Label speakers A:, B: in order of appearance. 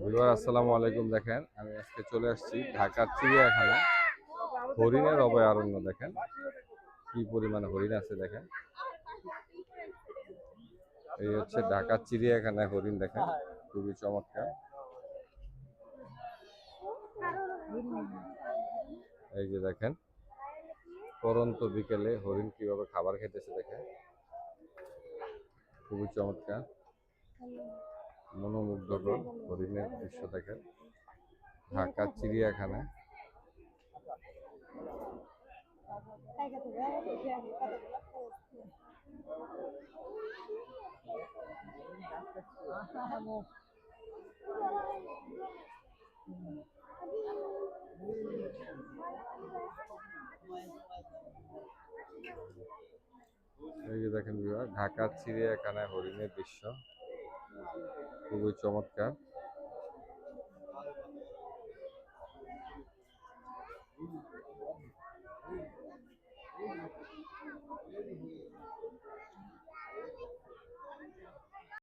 A: Bieber আসসালামু আলাইকুম দেখেন। আমি আজকে চলে আসছি ঢাকার চিড়িয়াখানা। হরিণের অভয়ারণ্য দেখেন। কি পরিমাণে হরিণ আছে দেখেন। এই হচ্ছে ঢাকার চিড়িয়াখানায় হরিণ দেখেন। খুবই চমৎকার। এই যে দেখেন, পরন্ত বিকেলে হরিণ কীভাবে খাবার খেতেছে দেখেন। খুবই চমৎকার। মনোমুগ্ধকর হরিণের দৃশ্য দেখেন। ঢাকা চিড়িয়াখানা। এই যে দেখেন বিভাগ ঢাকা চিড়িয়াখানায় হরিণের দৃশ্য। খুবই চমৎকার।